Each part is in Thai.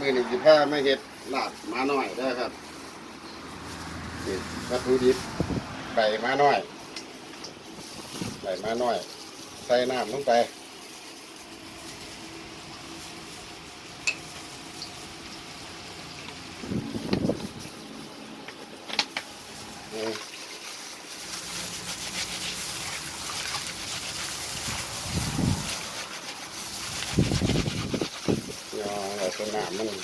มือหนึ่งสิบห้าไม่เห็ดลาดมาหน่อยได้ครับนี่วัตถุดิบไก่มาหน่อยไก่มาหน่อย ใส่น้ำลงไปนี่ ยองเอาตัวน้ำมัน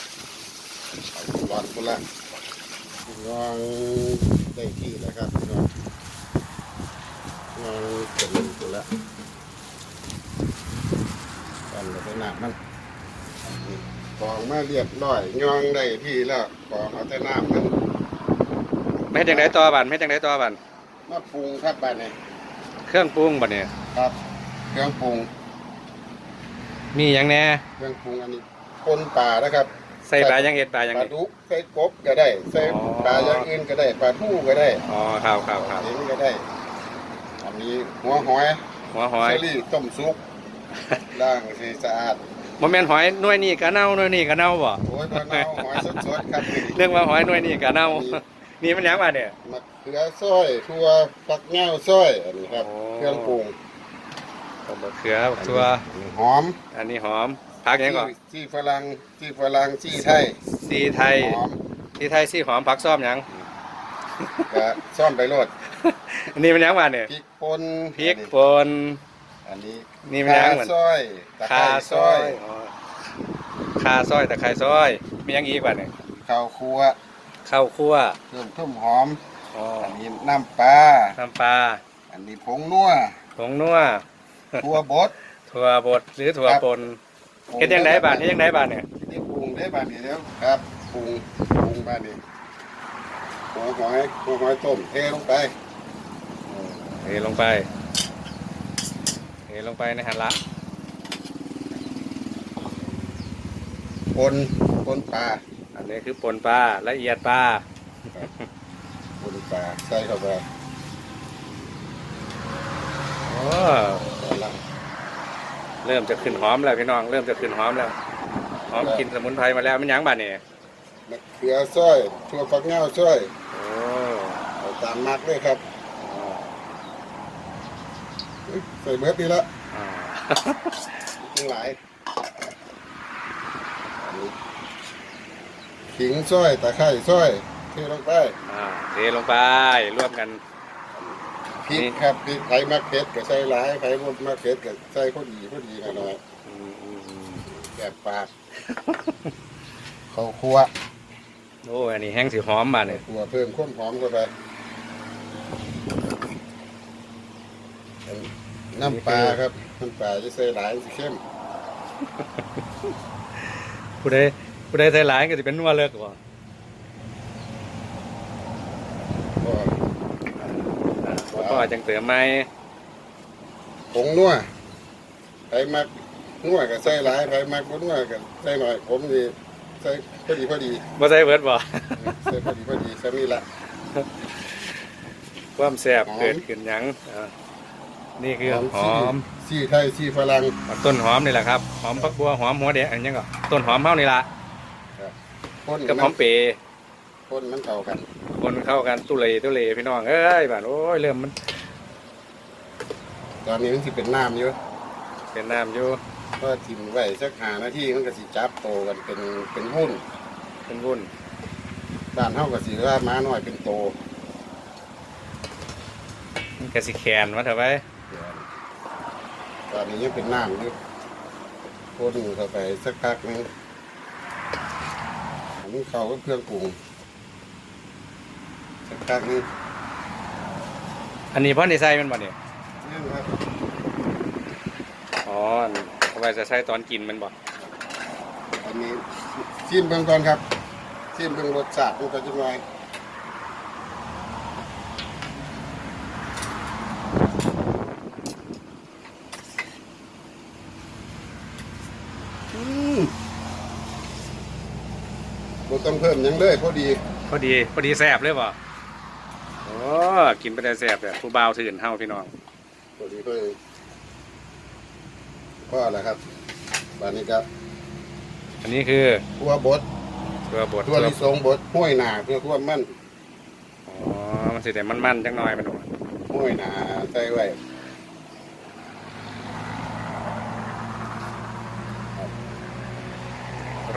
เอาร้อนพุ่นละยองได้ที่แล้วครับยองยองเป็นพุ่นละกันแล้วตัวน้ำมันกองมาเรียบร้อยยองได้ที่แล้วกองเอาแต่น้ำมันไม่จังไดต่อบันไม่จังไดต่อบันมาปรุงครับบ้านนี้เครื่องปรุงบัดเนี่ยครับ เครื่องปรุงมีหยังแน่เครื่องปรุงอันนี้ ปนป่านะครับ ใส่ปลายังเห็ดปลายังปลาเห็ดดุกใส่กบก็ได้ ใส่ปลาอย่างอื่นก็ได้ปลาทูก็ได้อ๋อครับครับครับเลี้ก็ได้อันนี้หัวหอยหัวหอยเชอรี่ต้มซุปล้างให้สะอาดโมเมนหอยน่วยนี่กะเน่าน่วยนี่กะเน่าบ่โอ้ยปลาเน่าหอยสดๆครับเรื่องว่าหอยน่วยนี่กะเน่านี่มันยังบัดเนี่ยมะเขือส้อยทั่วฟักแง่วส้อยอันนี้ครับ เครื่องปรุงมะเขือบักตัวหอม อันนี้หอม ผักหยังก่อนจี้ฝรั่งจี้ฝรั่งจี้ไทยซีไทยหอมซีไทยซีหอมผักซ้อมหยัง ก็ซ่อมไปโลดอันนี้มันหยังบัดเนี่ยพริกป่นพริกป่น อันนี้นี่มันหยังเหมือนซอยตะไคคาร้ซอยอ๋อคาซอยตะไคร้ซอย มีหยังอีกบัดเนี่ยข้าวคั่วข้าวคั่วเครื่องทุ่มหอม อ๋ออันนี้น้ำปลาน้ำปลาอันนี้ผงนัวผงนัว ทั่วบดถั่วบดหรือถั่วปน เฮ็ดยังไงบาดเฮ็ดยังไงบาดเนี่ยนี่ปรุงได้บ้านนี้แล้วครับปรุงปรุงบ้านนี้หัวหอยหัวหอยต้มเทลงไปเทลงไปเทลงไปในหันละปนปนปลาอันนี้คือปนปลาละเอียดปลาปนปลาใส่เข้าไปโอ้ เอาละเริ่มจะขึ้นหอมแล้วพี่น้องเริ่มจะขึ้นหอมแล้วหอมกลินสมุนไพรมาแล้วมันหยังบาดเนี่ยมะเขือซอยทั่วฝักเงาซอยโอ้เอาตามมักเลยครับใส่เบิร์ดนี่ละอ่า ทั้งหลายอันนี้ขิงซอยตะไคร้ซอยเทลงไปอ่าเทลงไปร่วมกัน พริกนี่ครับพริกไผ่มะเขือก็ใส่หลายไผ่บดมะเขือก็ใส่พอดีพอดีหน่อยอืมอืมอืมๆแบบปากข้าวคั่วโอ้อันนี้แห้งสีหอมบาดเนี่ยคั่วเพิ่มข้นหอมเข้าไปน้ำปลาครับน้ำปลาจะใส่หลายสิเข้มผู้ใดผู้ใดใส่หลายก็จะเป็นนัวเลิกบ่ก็ ก็จังเติมไหมผงนัวไผ่มักนัวก็ใส่หลายไผ่มักบ่นัวก็ใส่หน่อย ผมนี่ใส่พอดีพอดีบ่ใส่เบิดบ่ ใส่พอดีพอดีใส่นี่ละ ความแซ่บหอม เกิดขึ้นหยังอ่านี่คือหอมซี่ไทยซี่ฝรั่ง ต้นหอมนี่แหละครับ หอมพักบัวหอมหัวแดงอันยังก็ต้นหอมเฮานี่ล่ะพ่นกับหอมเปรย์พ่นมันเข้ากัน คนเข้ากันตุเลตุเลพี่น้องเอ้ยบ้านโอ้ยเริ่มมันตอนนี้มันสิเป็นน้ำอยู่เป็นน้ำอยู่ก็ทิ้งไว้สักหานาทีมันก็สิจับโตกันเป็นเป็นหุ้นเป็นวุ่นบ้านเฮาก็สิว่าม้าน้อยเป็นโตมันก็สิแขนมาเถอะไปตอนนี้ยังเป็นน้ำอยู่พ่นเข้าไปสักพักหนึงอันนี้เข้ากับเครื่องปรุง สักพักหนึงอันนี้พ่อในใส่มันบ่เนี่ยนี่ครับอ๋ออันเอาไว้จะใส่ตอนกินมันบ่อันนี้ชิมเบิ่งก่อนครับชิมเบิ่งรสชาติมันก็จะไงอืมบ่ต้องเพิ่มหยังเลยพอดี พอดีพอดีแซ่บเลยบ่ โอ้กินไปได้แซ่บเลยผู้บ่าวถื่นเฮาพี่น้องพอดีเพิ่มพ่อแหละครับบานนี้ครับอันนี้คือตัวบดตัวบดตัวลิสงบดห้วยหนาเพื่อความมันอ๋อมันสิแต่มันๆจังหน่อยมันว่าห้วยหนาใส่ไว้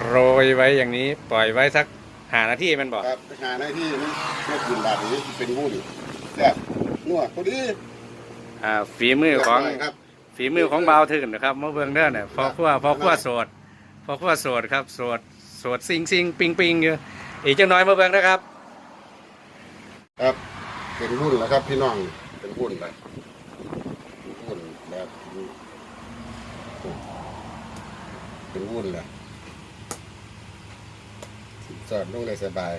โรยไว้อย่างนี้ปล่อยไว้สัก หานาทีแมันบอกครับหาหน้าที่นี่ไม่กินบาดนี้เป็นวุ้นแซ่บนัวพอดีอ่าฝีมือของเรียบร้ยครับฝีมือของบ่าวถึงนะครับมาเบิ่งเด้อเนี่ยพอขั้วพอขั้วโสดพอขั้วโสดครับโสดโสดซิงซิงปิงปิงอยู่อีกจังน้อยมาเบิ่งนะครับ ครับเป็นวุ้นแล้วครับ พี่น้องเป็นวุ้นแบบวุ้นแบบเป็นวุ้นแหละ สอดลงได้สบาย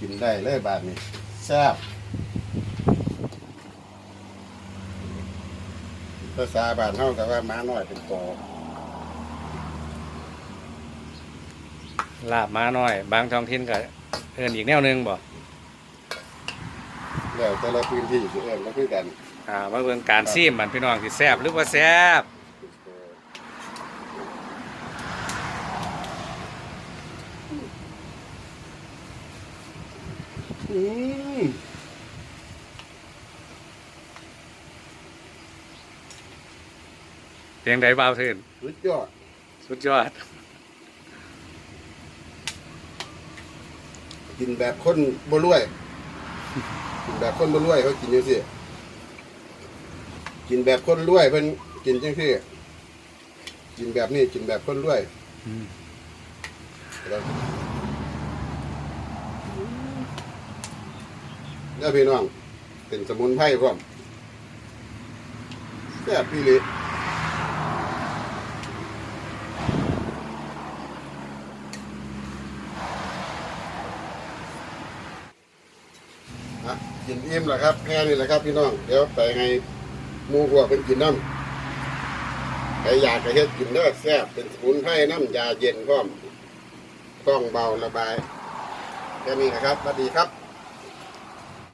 กินได้เลยบาดนี้แซ่บภาษาบานเท่ากับว่าม้าน้อยเป็นโตลาบมาหน่อย บางท้องถิ่นก็เอินอีกแนวหนึงบ่แล้วแต่ละพื้นที่สิเอิ้นก็คือกัน อ่ามาเบิ่งการซีมมันพี่น้องสิแซ่บหรือว่าแซ่บ อืมเพียงใดบ่าวถึงสุดยอดสุดยอด กินแบบคนบ่รวย กินแบบคนบ่รวยเขากินจังซี่กินแบบคนรวยเพิ่นกินจังซี่กินแบบนี้กินแบบคนรวยอืมแล้ว แล้วพี่น้อง เป็นสมุนไพรพร้อมแซ่บพี่ลิกินอิ่มแล้วครับแค่นี้แหละครับพี่น้อง เดี๋ยวไปให้หมูพวเป็นกินน้ำใครอยากจะเฮ็ดกินเด้อแซ่บเป็นสมุนไพรน้ำยาเย็นพร้อมต้องเบาระบายแค่นี้นะครับสวัสดีครับ